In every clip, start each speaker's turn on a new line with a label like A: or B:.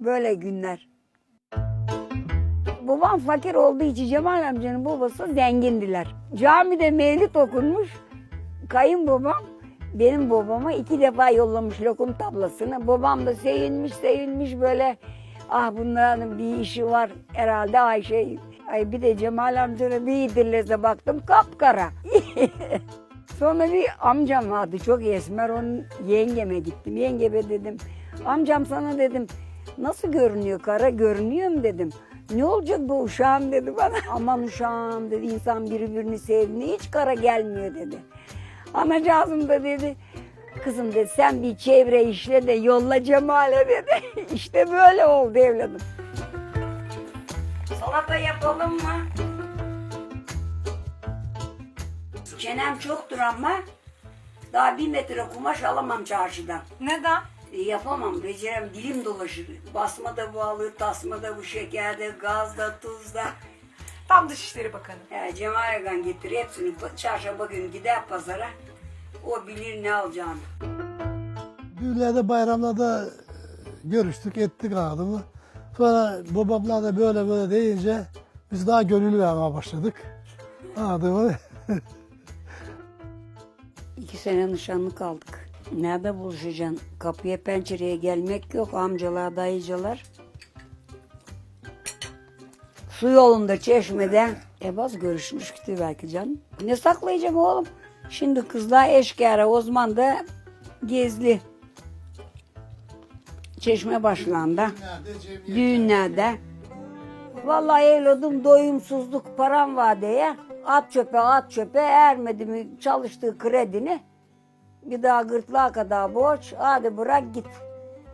A: Böyle günler. Babam fakir olduğu için Cemal amcanın babası zengindiler. Camide mevlid okunmuş. Kayınbabam benim babama iki defa yollamış lokum tablasını. Babam da sevinmiş sevinmiş böyle ah bunların bir işi var herhalde Ayşe. Ay bir de Cemal amcana bir yedirlese baktım kapkara. Sonra bir amcam vardı çok esmer onun yengeme gittim. Yengeme dedim amcam sana dedim nasıl görünüyor kara görünüyor mu dedim. Ne olacak bu uşağım dedi bana. Aman uşağım dedi insan birbirini sevdiğinde hiç kara gelmiyor dedi. Anacığım da dedi kızım dedi sen bir çevre işle de yolla Cemal'e dedi. işte böyle oldu evladım. Salata yapalım mı? Çenem çoktur ama daha bir metre kumaş alamam çarşıdan.
B: Neden?
A: E, yapamam, becerem, dilim dolaşır. Basma da bu alır, tasma da bu şekerde, gaz da, tuz da.
B: Tam Dışişleri Bakanı.
A: Yani Cemal Ergan getirir hepsini çarşamba günü gider pazara. O bilir ne alacağını.
C: Düğünlerde, bayramlarda e, görüştük, ettik adımı. Sonra babamlar da böyle böyle deyince biz daha gönüllü vermeye başladık. Adımı
A: İki sene nişanlı kaldık. Nerede buluşacaksın? Kapıya pencereye gelmek yok. Amcalar, dayıcılar. Su yolunda çeşmede. Ebaz görüşmüştü belki canım. Ne saklayacağım oğlum? Şimdi kızlar eşkıya, Osman da gezli. Çeşme başlarında. Düğünlerde. Vallahi evladım doyumsuzluk param var diye at çöpe at çöpe ermedi mi çalıştığı kredini bir daha gırtlağa kadar borç hadi bırak git.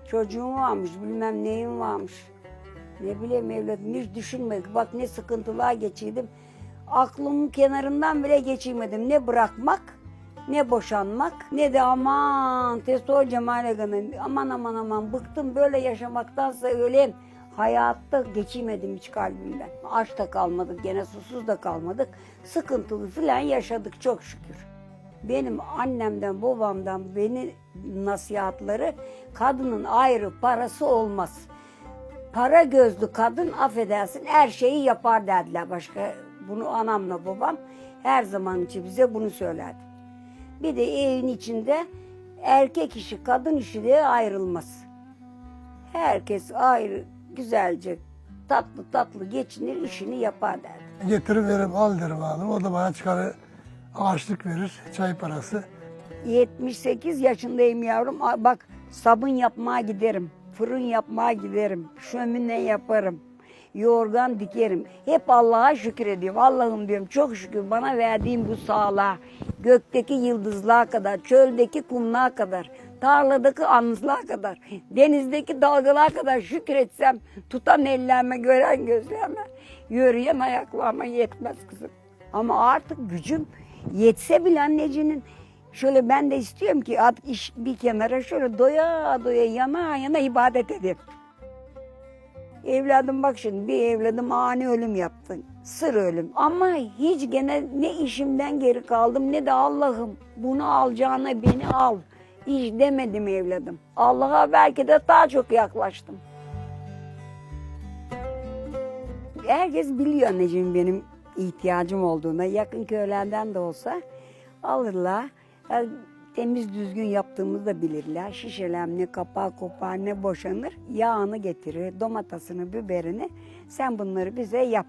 A: Çocuğum varmış bilmem neyim varmış. Ne bileyim evladım hiç düşünmedik. Bak ne sıkıntılar geçirdim. Aklımın kenarından bile geçirmedim. Ne bırakmak ne boşanmak ne de aman Testo Cemal Aga'nın aman aman aman bıktım böyle yaşamaktansa öleyim. Hayatta geçirmedim hiç kalbimden. Aç da kalmadık gene susuz da kalmadık. Sıkıntılı falan yaşadık çok şükür. Benim annemden babamdan beni nasihatları kadının ayrı parası olmaz. Para gözlü kadın affedersin her şeyi yapar dediler başka. Bunu anamla babam her zaman için bize bunu söylerdi. Bir de evin içinde erkek işi kadın işi diye ayrılmaz. Herkes ayrı güzelce tatlı tatlı geçinir işini yapar derdi.
C: getirip verim al derim adımı. O da bana çıkarı ağaçlık verir, çay parası.
A: 78 yaşındayım yavrum. Bak sabun yapmaya giderim. Fırın yapmaya giderim. Şömine yaparım. Yorgan dikerim. Hep Allah'a şükür ediyorum. Allah'ım diyorum çok şükür bana verdiğin bu sağlığa. Gökteki yıldızlığa kadar, çöldeki kumluğa kadar, tarladaki anızlığa kadar, denizdeki dalgalığa kadar şükretsem tutan ellerime, gören gözlerime, yürüyen ayaklarıma yetmez kızım. Ama artık gücüm yetse bile annecinin şöyle ben de istiyorum ki at iş bir kenara şöyle doya doya yana yana ibadet edeyim. Evladım bak şimdi bir evladım ani ölüm yaptın. Sır ölüm. Ama hiç gene ne işimden geri kaldım ne de Allah'ım bunu alacağına beni al. Hiç demedim evladım. Allah'a belki de daha çok yaklaştım. Herkes biliyor anneciğim benim ihtiyacım olduğuna. Yakın köylerden de olsa alırlar. Yani temiz düzgün yaptığımızı da bilirler. Şişelem ne kapağı kopar ne boşanır. Yağını getirir, domatesini, biberini. Sen bunları bize yap.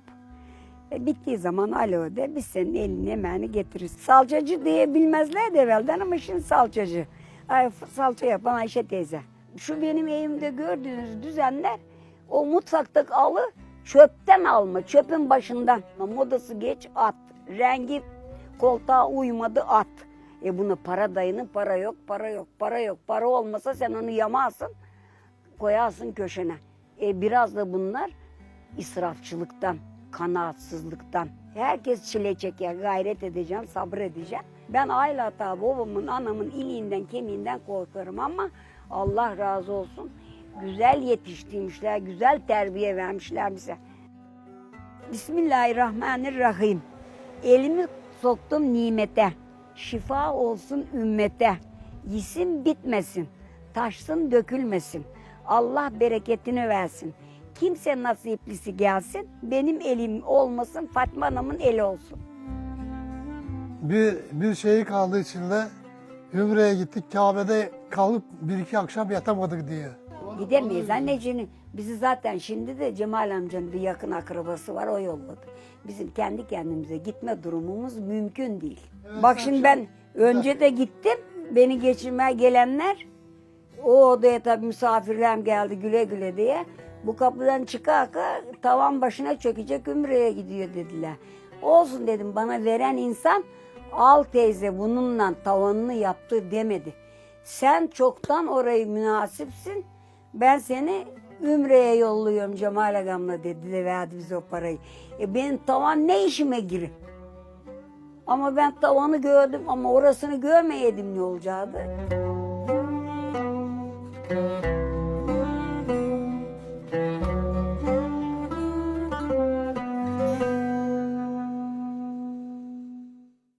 A: E, bittiği zaman alo de biz senin elini yemeğini getiririz. Salçacı diye bilmezler de evvelden ama şimdi salçacı. Ay, salça yapan Ayşe teyze. Şu benim evimde gördüğünüz düzenler o mutfaktaki alı çöpten alma, çöpün başından. Modası geç at, rengi koltuğa uymadı at. E bunu para dayının para yok, para yok, para yok. Para olmasa sen onu yamarsın, koyarsın köşene. E biraz da bunlar israfçılıktan, kanaatsızlıktan. Herkes çile çeker, gayret edeceğim, sabredeceğim. Ben aile hata babamın, anamın iliğinden, kemiğinden korkarım ama Allah razı olsun. Güzel yetiştirmişler, güzel terbiye vermişler bize. Bismillahirrahmanirrahim. Elimi soktum nimete. Şifa olsun ümmete. Yisin bitmesin. Taşsın dökülmesin. Allah bereketini versin. Kimse nasiplisi gelsin. Benim elim olmasın. Fatma Hanım'ın eli olsun.
C: Bir, bir şeyi kaldı içinde. Ümre'ye gittik. Kabe'de kalıp bir iki akşam yatamadık diye.
A: Gidemeyiz anneciğim. Bizi zaten şimdi de Cemal amcanın bir yakın akrabası var o yolladı. Bizim kendi kendimize gitme durumumuz mümkün değil. Bak şimdi ben önce de gittim. Beni geçirmeye gelenler o odaya tabii misafirlerim geldi güle güle diye. Bu kapıdan çıka tavan başına çökecek Ümre'ye gidiyor dediler. Olsun dedim bana veren insan al teyze bununla tavanını yaptı demedi. Sen çoktan orayı münasipsin. Ben seni Ümre'ye yolluyorum Cemal Agam'la dedi de verdi bize o parayı. E benim tavan ne işime girir? Ama ben tavanı gördüm ama orasını görmeyeydim ne olacaktı.